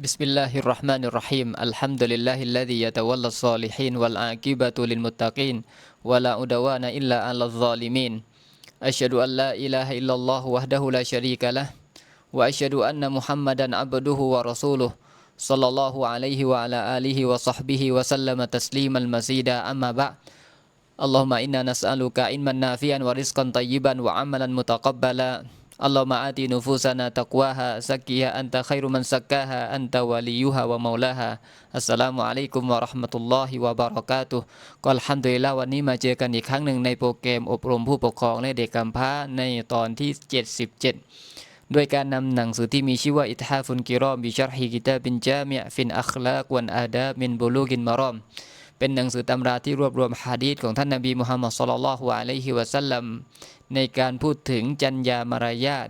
بسم الله الرحمن الرحيم الحمد لله الذي يتولى الصالحين والعاقبة للمتقين ولا عدوان إلا على الظالمين أشهد أن لا إله إلا الله وحده لا شريك له وأشهد أن محمدا عبده ورسوله صلى الله عليه وعلى آله وصحبه وسلم تسليما مزيدا أما بعد اللهم إنا نسألك علما نافعا ورزقا طيبا وعملا متقبلا Allahumma ati nufusana taqwaha zakiha anta khairu man zakkaha anta waliyuha wa maulaha Assalamualaikum warahmatullahi wabarakatuh ก็อัลฮัมดุลิลลาวันนี้มาเจอกันอีกครั้งหนึ่งในโปรแกรมอบรมผู้ปกครองในเด็กกำพร้าในตอนที่ 77ด้วยการนำหนังสือที่มีชื่อว่าอิทฮาฟุนกิรอมบิชรฮิกิตาบินจามิฟินอัคลากวันอาดามินบุลูกินมารอม เป็นหนังสือตำราที่รวบรวมฮะดีษของท่านนบีมุฮัมมัดสุลลัลฮุอะลัยฮิวะสัลลัม ในการพูดถึงจัญญามารยาท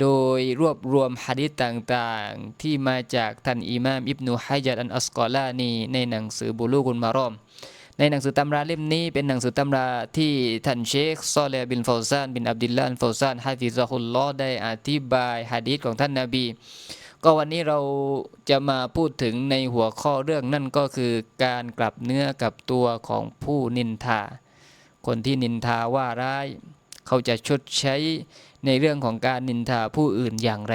โดยรวบรวมฮะดีษต่างๆ ที่มาจากท่านอิมามอิบนุฮะจัดอันอัสกอลานีในหนังสือบุลูกุลมารอม ในหนังสือตำราเล่มนี้เป็นหนังสือตำราที่ท่านเชคซอเลบินฟาวซานบินอับดุลลาห์ฟาวซานฮะฟิซะฮุลลอได้อธิบายฮะดีษของท่านนบี ก็วันนี้เราจะมาพูดถึงในหัวข้อเรื่องนั่นก็คือการกลับเนื้อกับตัวของผู้นินทา คนที่นินทาว่าร้าย เขาจะชดใช้ในเรื่องของการนินทาผู้อื่นอย่างไร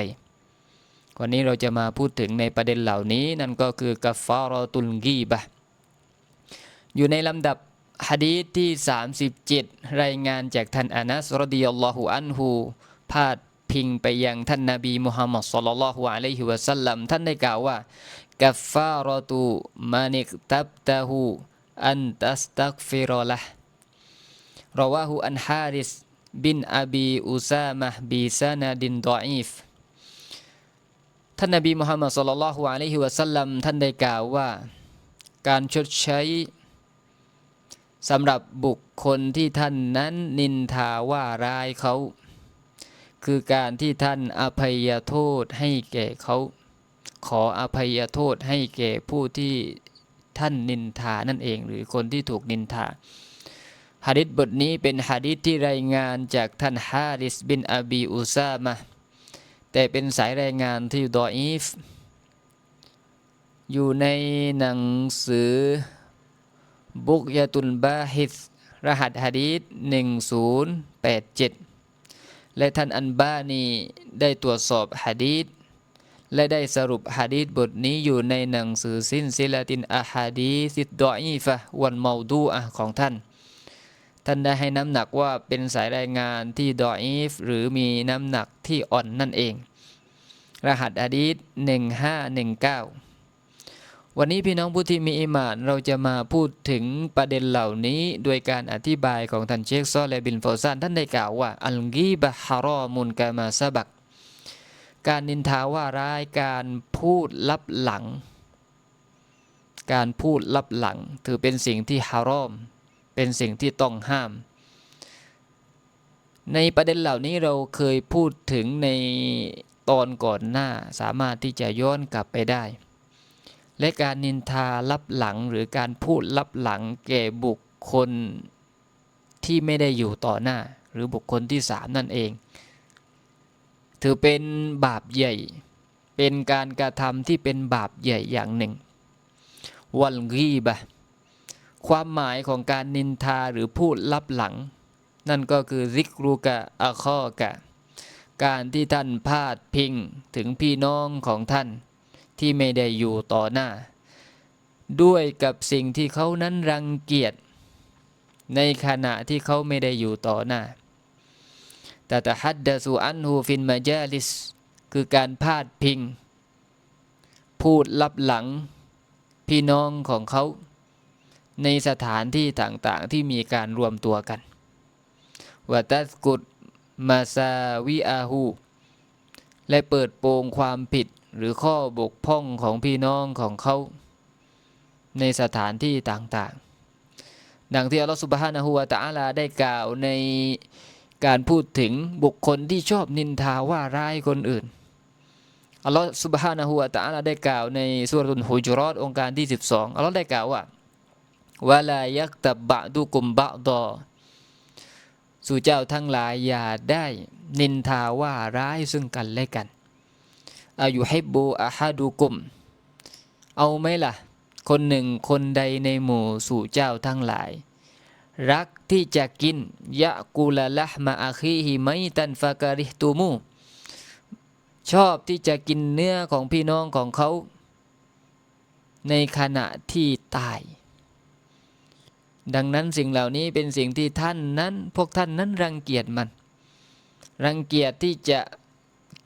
วันนี้เราจะมาพูดถึงในประเด็นเหล่านี้ นั่นก็คือกัฟฟารอตุลกีบะอยู่ในลำดับฮะดีษที่ 37 รายงานจากท่านอานัสรดิยัลลอฮุอันฮูพาดพิงไปยังท่านนาบีมุฮัมมัดสลลัลลอฮุอะลัยฮิวะสัลลัมท่านได้กล่าวว่ากัฟฟารอตุมานิกตับตะฮูอันตัสตักฟิรอละรอวาหูอันฮาริส บินอบีอุซามะบีซานาดินดออีฟท่านนบีมุฮัมมัดสุลลัลลอฮุอะลัยฮิวะสัลลัมท่านได้กล่าวว่า การชดใช้สำหรับบุคคลที่ท่านนั้นนินทาว่าร้ายเขา คือการที่ท่านอภัยโทษให้แก่เขา ขออภัยโทษให้แก่ผู้ที่ท่านนินทานั่นเอง หรือคนที่ถูกนินทา ฮะดิษบทนี้เป็นฮะดิษที่รายงานจากท่านฮาริสบินอบีอุซามะแต่เป็นสายรายงานที่ดออีฟ อยู่ในหนังสือบุกยาตุนบาฮิสรหัสฮะดีษ1087 และท่านอันบานีได้ตรวจสอบฮะดีษและได้สรุปฮะดีษบทนี้อยู่ในหนังสือซินซิลาตินอะฮะดีสิดดออีฟะวันเมาดูอะของท่าน ท่านได้ให้น้ำหนักว่าเป็นสายรายงานที่ดออีฟหรือมีน้ำหนักที่อ่อนนั่นเอง รหัสฮะดีษ1519 วันนี้พี่น้องผู้ที่มีอิมานเราจะมาพูดถึงประเด็นเหล่านี้โดยการอธิบายของท่านเชคซอเลบินฟอซานท่านได้กล่าวว่า อัลกีบะฮารอมุนกามาซาบัก การนินทาว่าร้ายการพูดลับหลัง การพูดลับหลัง ถือเป็นสิ่งที่ฮารอม เป็นสิ่งที่ต้องห้าม ในประเด็นเหล่านี้เราเคยพูดถึงในตอนก่อนหน้าสามารถที่จะย้อนกลับไปได้ และการนินทาลับหลังหรือการพูดลับหลังแก่บุคคลที่ไม่ได้อยู่ต่อหน้า หรือบุคคลที่สามนั่นเอง ถือเป็นบาปใหญ่ เป็นการกระทำที่เป็นบาปใหญ่อย่างหนึ่ง วัลกีบะ ความหมายของการนินทาหรือพูดลับหลัง นั่นก็คือซิกรูกะอะข้อกะ การที่ท่านพาดพิงถึงพี่น้องของท่านที่ไม่ได้อยู่ต่อหน้า ด้วยกับสิ่งที่เขานั้นรังเกียจ ในขณะที่เขาไม่ได้อยู่ต่อหน้าแต่ตฮัดดะสูอันฮูฟินมาเจลิส คือการพาดพิง พูดลับหลัง พี่น้องของเขา ในสถานที่ต่างๆ ที่มีการรวมตัวกันวะตัสกุดมาซาวิอาหูและเปิดโปงความผิดหรือข้อบกพร่องของพี่น้องของเขา ในสถานที่ต่างๆ ดังที่อัลลอฮฺสุบฮานะฮูวาตะอาลาได้กล่าวในการพูดถึงบุคคลที่ชอบนินทาว่าร้ายคนอื่น อัลลอฮฺสุบฮานะฮูวาตะอาลาได้กล่าวในสุรุนฮุจรอดองค์การที่ 12 อัลลอฮฺได้กล่าวว่า วะลายักตับบะดุกุมบะดอสู่เจ้าทั้งหลายอย่าได้นินทาว่าร้ายซึ่งกันและกันอายุฮิบบูอาฮาดูกุม เอาไหมล่ะ คนหนึ่งคนใดในหมู่สู่เจ้าทั้งหลาย รักที่จะกินยะกูลละละมาอาคีฮิไมตันฟากริฮตูมู ชอบที่จะกินเนื้อของพี่น้องของเขา ในขณะที่ตาย ดังนั้นสิ่งเหล่านี้เป็นสิ่งที่ท่านนั้น พวกท่านนั้นรังเกียจมัน รังเกียจที่จะ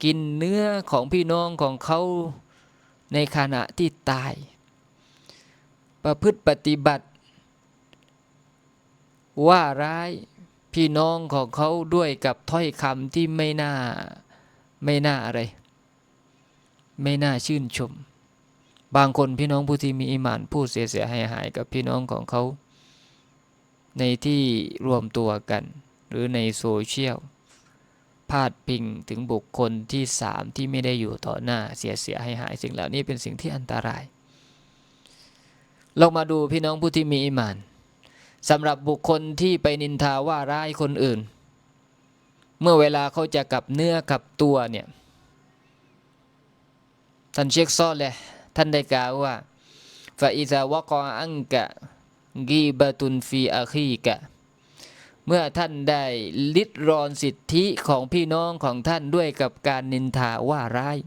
กินเนื้อของพี่น้องของเขาในขณะที่ตาย ประพฤติปฏิบัติ ว่าร้ายพี่น้องของเขาด้วยกับถ้อยคำที่ไม่น่าไม่น่าอะไร ไม่น่าชื่นชม บางคนพี่น้องผู้ที่มีอิมานพูดเสียเสียหายหายกับพี่น้องของเขา ในที่รวมตัวกัน หรือในโซเชียลพาดพิงถึงบุคคลที่สามที่ไม่ได้อยู่ต่อหน้าเสียเสียให้หายสิ่งเหล่านี้เป็นสิ่งที่อันตรายลองมาดูพี่น้องผู้ที่มีอิมานสำหรับบุคคลที่ไปนินทาว่าร้ายคนอื่น เมื่อเวลาเขาจะกลับเนื้อกลับตัวเนี่ยท่านเชคซอดเลยท่านได้กล่าวว่าฟาอิซาวะกออังกะ กีบะตุนฟีอาคีกะ เมื่อท่านได้ลิดรอนสิทธิของพี่น้องของท่านด้วยกับการนินทาว่าร้าย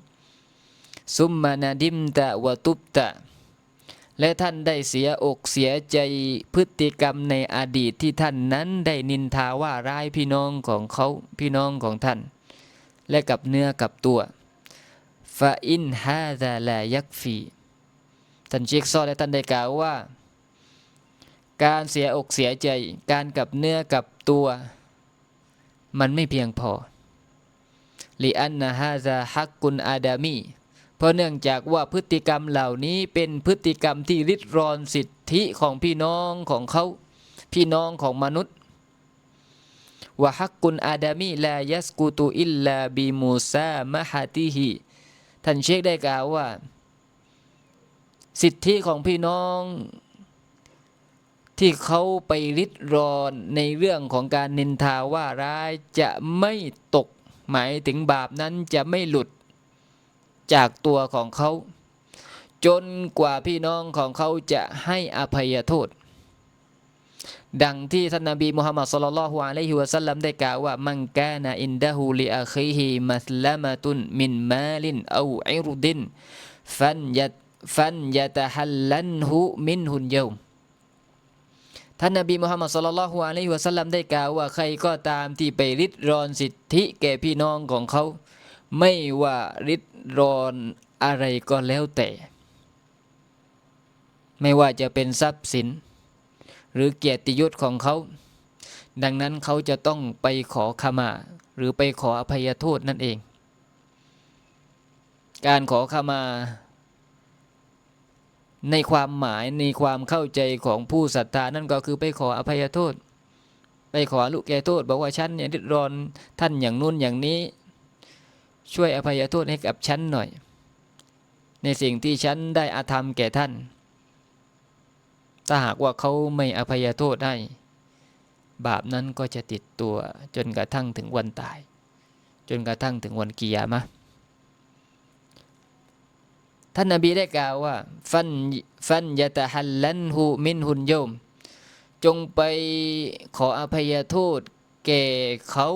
ซุมมานาดิมตะวะตุบตะ และท่านได้เสียอกเสียใจพฤติกรรมในอดีตที่ท่านนั้นได้นินทาว่าร้ายพี่น้องของเขาพี่น้องของท่าน และกับเนื้อกับตัวฟาอินฮาซาลายักฟี ท่านเชคซอและท่านได้กล่าวว่า การเสียอกเสียใจ การกับเนื้อกับตัว มันไม่เพียงพอลิอันนะฮาซาฮักกุนอาดามีเพราะเนื่องจากว่าพฤติกรรมเหล่านี้เป็นพฤติกรรมที่ริดรอนสิทธิของพี่น้องของเขาพี่น้องของมนุษย์วะฮักกุนอาดามีลายัสกุตุอิลลาบิมูซามะฮาติฮีท่านเชคได้กล่าวว่า สิทธิของพี่น้อง ที่เขาไปริดรอนในเรื่องของการนินทาว่าร้ายจะไม่ตกหมายถึงบาปนั้นจะไม่หลุดจากตัวของเขา จนกว่าพี่น้องของเขาจะให้อภัยโทษ ดังที่ท่านนบีมุฮัมมัดสุลลัลฮุอะลัยฮิวะสัลลัมได้กล่าวว่า มันกานะอินดะฮูลิอาคีฮิมัสลามะตุนมินมาลินอูอิรุดินฟันยัตฟันยะตะฮัลลันฮุมินฮุนเยม ท่านนบีมุฮัมมัดสุลลัลฮุอะลัยฮิวะสัลลัมได้กล่าวว่าใครก็ตามที่ไปริดรอนสิทธิแก่พี่น้องของเขา ไม่ว่าริดรอนอะไรก็แล้วแต่ ไม่ว่าจะเป็นทรัพย์สิน หรือเกียรติยศของเขา ดังนั้นเขาจะต้องไปขอขมา หรือไปขออภัยโทษนั่นเอง การขอขมา ในความหมายในความเข้าใจของผู้ศรัทธานั่นก็คือไปขออภัยโทษ ไปขอลูกแก่โทษ บอกว่าฉันเนี่ยดิดรอนท่านอย่างนู้นอย่างนี้ ช่วยอภัยโทษให้กับฉันหน่อย ในสิ่งที่ฉันได้อาธรรมแก่ท่าน ถ้าหากว่าเขาไม่อภัยโทษให้บาปนั้นก็จะติดตัวจนกระทั่งถึงวันตาย จนกระทั่งถึงวันกิยามะ ท่านนบีได้กล่าวว่า ฟันฟันยะตะฮัลลันหูมินหุนโยม จงไปขออภัยโทษแก่เขา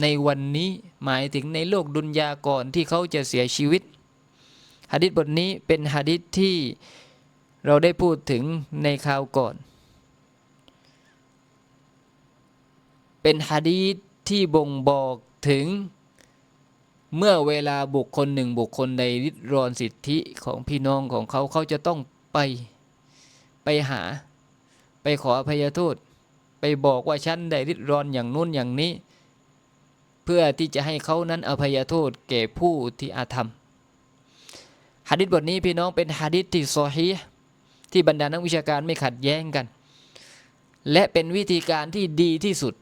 ในวันนี้หมายถึงในโลกดุนยาก่อนที่เขาจะเสียชีวิตฮะดิษบทนี้เป็นฮะดิษที่เราได้พูดถึงในคราวก่อน เป็นฮะดีษที่บ่งบอกถึง เมื่อเวลาบุคคลหนึ่งบุคคลใดริดรอนสิทธิของพี่น้องของเขาเขาจะต้องไปไปหา ไปขออภัยโทษ ไปบอกว่าฉันได้ริดรอนอย่างนู้นอย่างนี้ เพื่อที่จะให้เขานั้นอภัยโทษแก่ผู้ที่อาธรรมฮะดิษบทนี้พี่น้องเป็นฮะดิษที่ซอฮีที่บรรดานักวิชาการไม่ขัดแย้งกัน และเป็นวิธีการที่ดีที่สุด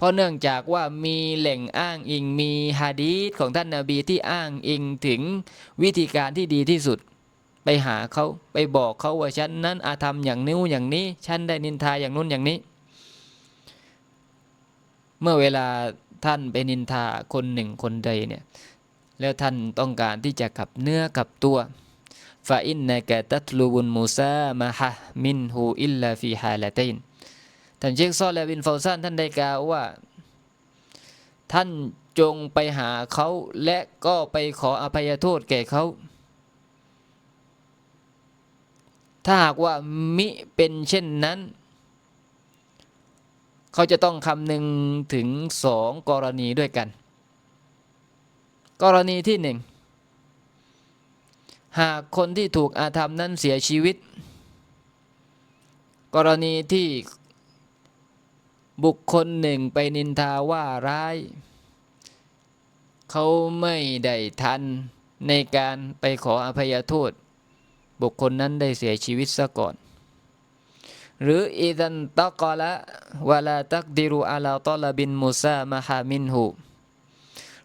เพราะเนื่องจากว่ามีแหล่งอ้างอิงมีฮะดีษของท่านนาบีที่อ้างอิงถึงวิธีการที่ดีที่สุด ไปหาเขาไปบอกเขาว่าฉันนั้นอาธรรมอย่างนิ้วอย่างนี้ ฉันได้นินทาอย่างนู้นอย่างนี้ เมื่อเวลาท่านไปนินทาคนหนึ่งคนใดเนี่ยแล้วท่านต้องการที่จะกลับเนื้อกลับตัวฟาอินนกะตัตลูบุนมูซามะฮะมินฮูอิลลาฟีฮาลาตัน ท่านเชคซอลและบินฟาวซานท่านได้กล่าวว่า ท่านจงไปหาเขาและก็ไปขออภัยโทษแก่เขา ถ้าหากว่ามิเป็นเช่นนั้น เขาจะต้องคำนึงถึงสองกรณีด้วยกัน กรณีที่หนึ่งหากคนที่ถูกอาธรรมนั้นเสียชีวิต กรณีที่ บุคคลหนึ่งไปนินทาว่าร้าย เขาไม่ได้ทันในการไปขออภัยโทษ บุคคลนั้นได้เสียชีวิตซะก่อน หรืออิดันตะกอละวลาตักดิรุอาลาตอลบินมูซามาฮามินหู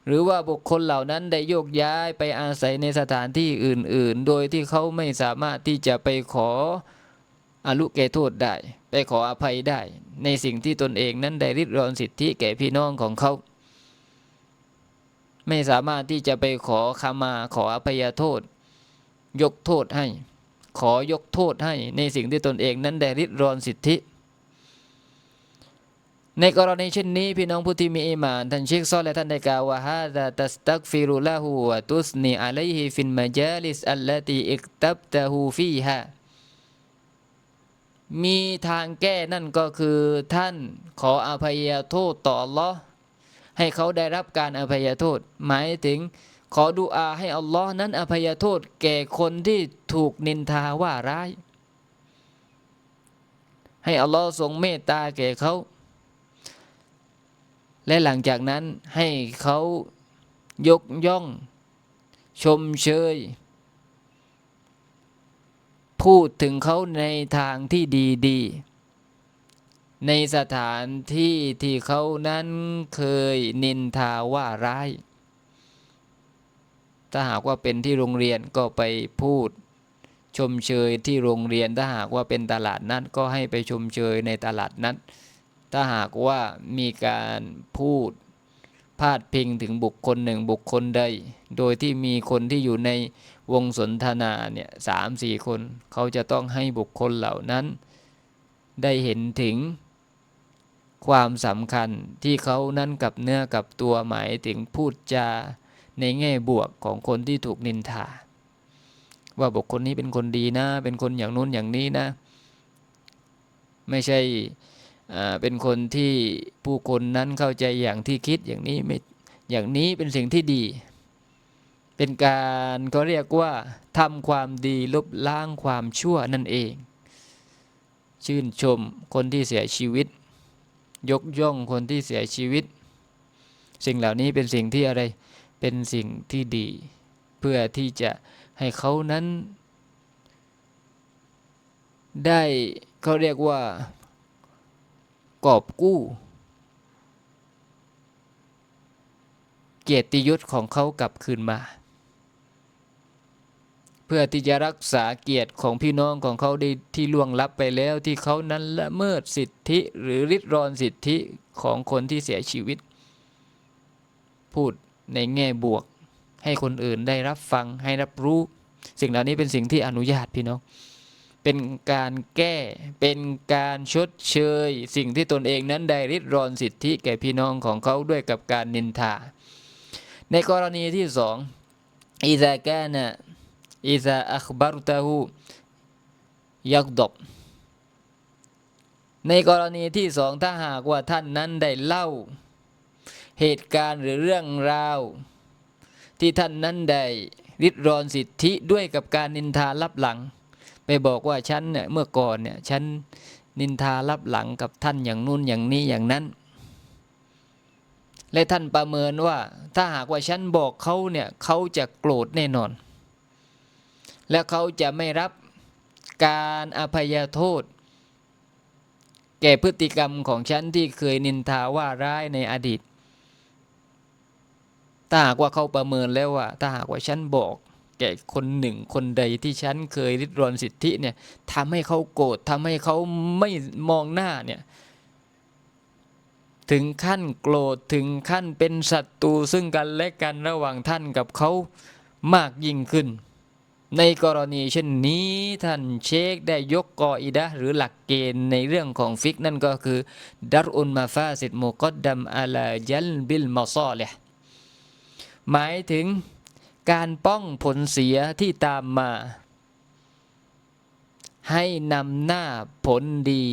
หรือว่าบุคคลเหล่านั้นได้โยกย้ายไปอาศัยในสถานที่อื่น ๆ โดยที่เขาไม่สามารถที่จะไปขออลุแก่โทษได้ ขออภัยได้ ในสิ่งที่ตนเองนั้นได้ริดรอนสิทธิแก่พี่น้องของเขา ไม่สามารถที่จะไปขอขมาขออภัยโทษ ยกโทษให้ ขอยกโทษให้ในสิ่งที่ตนเองนั้นได้ริดรอนสิทธิ ในกรณีเช่นนี้พี่น้องผู้ที่มีอีมานท่านเชคซอและท่านได้กล่าวว่าฮาดะตัสตักฟิรุละหูวะตุสนีอะลัยฮิฟินมาจาลิสอัลลตีอิกตับตะฮูฟีฮะ มีทางแก้นั่นก็คือท่านขออภัยโทษต่ออัลลอฮ์ให้เขาได้รับการอภัยโทษ หมายถึงขอดุอาให้อัลลอฮ์นั้นอภัยโทษแก่คนที่ถูกนินทาว่าร้าย ให้อัลลอฮ์ทรงเมตตาแก่เขา และหลังจากนั้นให้เขายกย่อง ชมเชย พูดถึงเขาในทางที่ดีๆ ในสถานที่ที่เขานั้นเคยนินทาว่าร้าย ถ้าหากว่าเป็นที่โรงเรียนก็ไปพูดชมเชยที่โรงเรียนถ้าหากว่าเป็นตลาดนัดก็ให้ไปชมเชยในตลาดนัดถ้าหากว่ามีการพูด พาดพิงถึงบุคคลหนึ่งบุคคลใด โดยที่มีคนที่อยู่ในวงสนทนาเนี่ยสามสี่คน เขาจะต้องให้บุคคลเหล่านั้น ได้เห็นถึงความสำคัญที่เขานั้นกับเนื้อกับตัวหมายถึงพูดจาในแง่บวกของคนที่ถูกนินทา ว่าบุคคลนี้เป็นคนดีนะ เป็นคนอย่างนู้นอย่างนี้นะ ไม่ใช่ เป็นคนที่ผู้คนนั้นเข้าใจอย่างที่คิดอย่างนี้ไม่อย่างนี้เป็นสิ่งที่ดี เป็นการก็เรียกว่าทำความดีลบล้างความชั่วนั่นเอง ชื่นชมคนที่เสียชีวิต ยกย่องคนที่เสียชีวิต สิ่งเหล่านี้เป็นสิ่งที่อะไรเป็นสิ่งที่ดี เพื่อที่จะให้เขานั้น ได้เขาเรียกว่า กอบกู้ เกียรติยศของเขากลับคืนมา เพื่อที่จะรักษาเกียรติของพี่น้องของเขาได้ที่ล่วงลับไปแล้วที่เขานั้นละเมิดสิทธิหรือริดรอนสิทธิของคนที่เสียชีวิต พูดในแง่บวก ให้คนอื่นได้รับฟังให้รับรู้ สิ่งเหล่านี้เป็นสิ่งที่อนุญาตพี่น้อง เป็นการแก้ เป็นการชดเชย สิ่งที่ตนเองนั้นได้ริดรอนสิทธิแก่พี่น้องของเขาด้วยกับการนินทา ในกรณีที่สองอิซาแกนะอิซาอัคบารุตาหูยักดบในกรณีที่สองถ้าหากว่าท่านนั้นได้เล่า เหตุการณ์หรือเรื่องราว ที่ท่านนั้นได้ริดรอนสิทธิด้วยกับการนินทาลับหลัง ไปบอกว่าฉันเนี่ยเมื่อก่อนเนี่ยฉันนินทารับหลังกับท่านอย่างนู้นอย่างนี้อย่างนั้น และท่านประเมินว่าถ้าหากว่าฉันบอกเขาเนี่ยเขาจะโกรธแน่นอน และเขาจะไม่รับการอภัยโทษ แก่พฤติกรรมของฉันที่เคยนินทาว่าร้ายในอดีต ถ้าหากว่าเขาประเมินแล้วว่า ถ้าหากว่าฉันบอก แก่คนหนึ่งคนใดที่ฉันเคยริดรอนสิทธิเนี่ยทำให้เขาโกรธทำให้เขาไม่มองหน้าเนี่ยถึงขั้นโกรธถึงขั้นเป็นศัตรูซึ่งกันและกันระหว่างท่านกับเขามากยิ่งขึ้น ในกรณีเช่นนี้ท่านเชคได้ยกกออิดะหรือหลักเกณฑ์ในเรื่องของฟิกนั่นก็คือดัรอุนมาฟาสิดมุกดดัมอาลายัลบิลมาซอเลหมายถึง การป้องผลเสียที่ตามมา ให้นำหน้าผลดี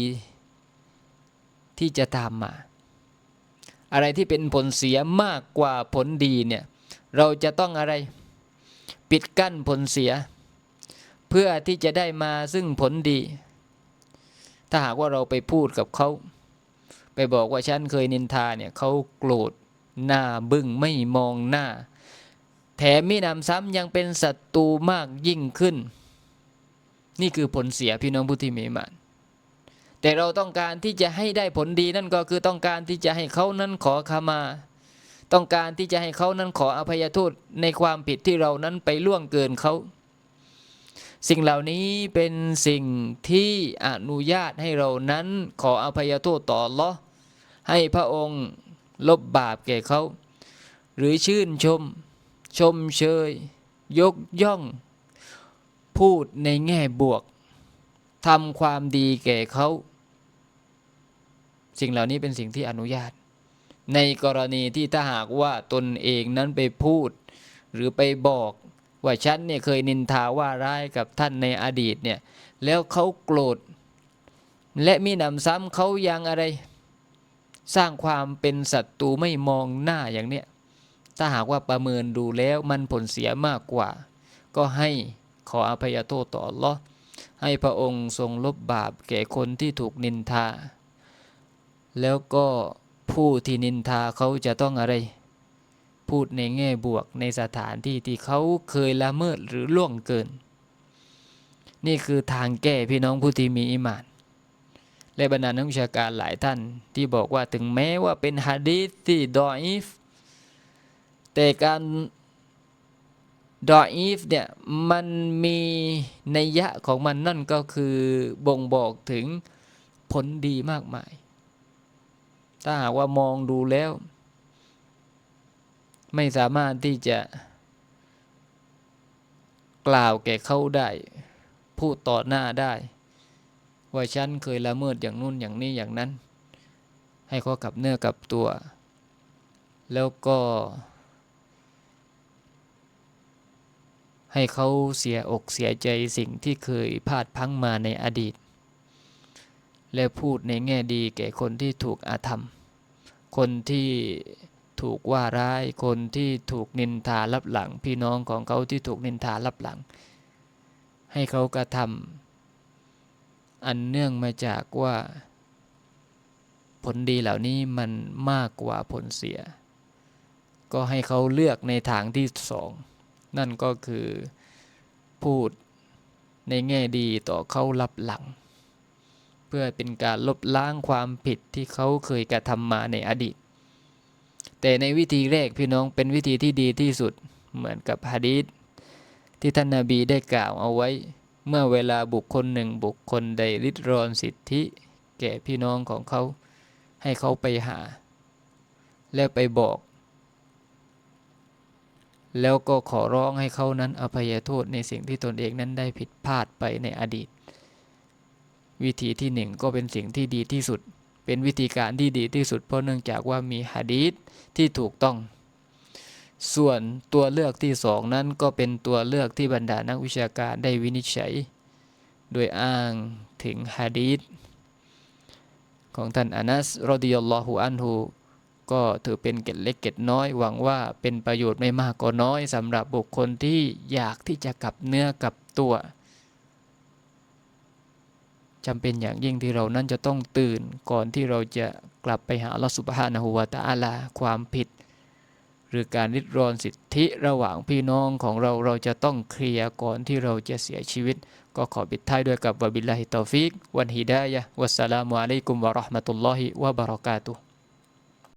ที่จะตามมา อะไรที่เป็นผลเสียมากกว่าผลดีเนี่ยเราจะต้องอะไรปิดกั้นผลเสีย เพื่อที่จะได้มาซึ่งผลดี ถ้าหากว่าเราไปพูดกับเขาไปบอกว่าฉันเคยนินทาเนี่ยเขาโกรธหน้าบึ้งไม่มองหน้า แถมมินำซ้ำยังเป็นศัตรูมากยิ่งขึ้น นี่คือผลเสียพี่น้องผู้ที่มีมานแต่เราต้องการที่จะให้ได้ผลดีนั่นก็คือต้องการที่จะให้เขานั้นขอขมา ต้องการที่จะให้เขานั้นขออภัยโทษในความผิดที่เรานั้นไปล่วงเกินเขา สิ่งเหล่านี้เป็นสิ่งที่อนุญาตให้เรานั้นขออภัยโทษต่อลอให้พระองค์ลบบาปแก่เขา หรือชื่นชม ชมเชย ยกย่อง พูดในแง่บวกทำความดีแก่เขา สิ่งเหล่านี้เป็นสิ่งที่อนุญาต ในกรณีที่ถ้าหากว่าตนเองนั้นไปพูด หรือไปบอกว่าฉันเนี่ยเคยนินทาว่าร้ายกับท่านในอดีตเนี่ย แล้วเขาโกรธ และมีหนำซ้ำเขายังอะไร สร้างความเป็นศัตรูไม่มองหน้าอย่างเนี้ย ถ้าหากว่าประเมินดูแล้วมันผลเสียมากกว่า ก็ให้ขออภัยโทษต่อลอให้พระองค์ทรงลบบาปแก่คนที่ถูกนินทา แล้วก็ผู้ที่นินทาเขาจะต้องอะไร พูดในแง่บวกในสถานที่ที่เขาเคยละเมิดหรือล่วงเกิน นี่คือทางแก้พี่น้องผู้ที่มีอิมาน และบรรดานักวิชาการหลายท่านที่บอกว่าถึงแม้ว่าเป็นฮะดีษที่ดออีฟ แต่การดออีฟเนี่ยมันมีนัยยะของมันนั่นก็คือบ่งบอกถึงผลดีมากมาย ถ้าหากว่ามองดูแล้ว ไม่สามารถที่จะกล่าวแก่เขาได้ พูดต่อหน้าได้ ว่าฉันเคยละเมิดอย่างนู่นอย่างนี้อย่างนั้น ให้เขากับเนื้อกับตัว แล้วก็ ให้เขาเสียอกเสียใจสิ่งที่เคยพลาดพังมาในอดีต และพูดในแง่ดีแก่คนที่ถูกอาธรรม คนที่ถูกว่าร้าย คนที่ถูกนินทาลับหลัง พี่น้องของเขาที่ถูกนินทาลับหลัง ให้เขากระทำอันเนื่องมาจากว่าผลดีเหล่านี้มันมากกว่าผลเสีย ก็ให้เขาเลือกในทางที่สอง นั่นก็คือพูดในแง่ดีต่อเขารับหลัง เพื่อเป็นการลบล้างความผิดที่เขาเคยกระทำมาในอดีต แต่ในวิธีแรกพี่น้องเป็นวิธีที่ดีที่สุดเหมือนกับฮะดีษที่ท่านนาบีได้กล่าวเอาไว้ เมื่อเวลาบุคคลหนึ่งบุคคลใดริดรอนสิทธิ แก่พี่น้องของเขาให้เขาไปหา แล้วไปบอก แล้วก็ขอร้องให้เขานั้นอภัยโทษในสิ่งที่ตนเองนั้นได้ผิดพลาดไปในอดีต วิธีที่หนึ่งก็เป็นสิ่งที่ดีที่สุด เป็นวิธีการที่ดีที่สุด เพราะเนื่องจากว่ามีฮะดีษที่ถูกต้อง ส่วนตัวเลือกที่สองนั้นก็เป็นตัวเลือกที่บรรดานักวิชาการได้วินิจฉัย โดยอ้างถึงฮะดีษของท่านอานัสรอดิยัลลอฮุอันฮู ก็ถือเป็นเกตเล็กเกตน้อย หวังว่าเป็นประโยชน์ไม่มากก็น้อยสำหรับบุคคลที่อยากที่จะกลับเนื้อกลับตัวจำเป็นอย่างยิ่งที่เรานั้นจะต้องตื่นก่อนที่เราจะกลับไปหาลอสุบฮานะฮูวาตาอาลาความผิด หรือการริดรอนสิทธิระหว่างพี่น้องของเราเราจะต้องเคลียร์ก่อนที่เราจะเสียชีวิต ก็ขอปิดท้ายด้วยกับวบิลลาฮิตอฟิก วันฮิดายะวัสสลามุอะลัยกุมวะราะห์มะตุลลอฮิวะบะเราะกาตุฮ์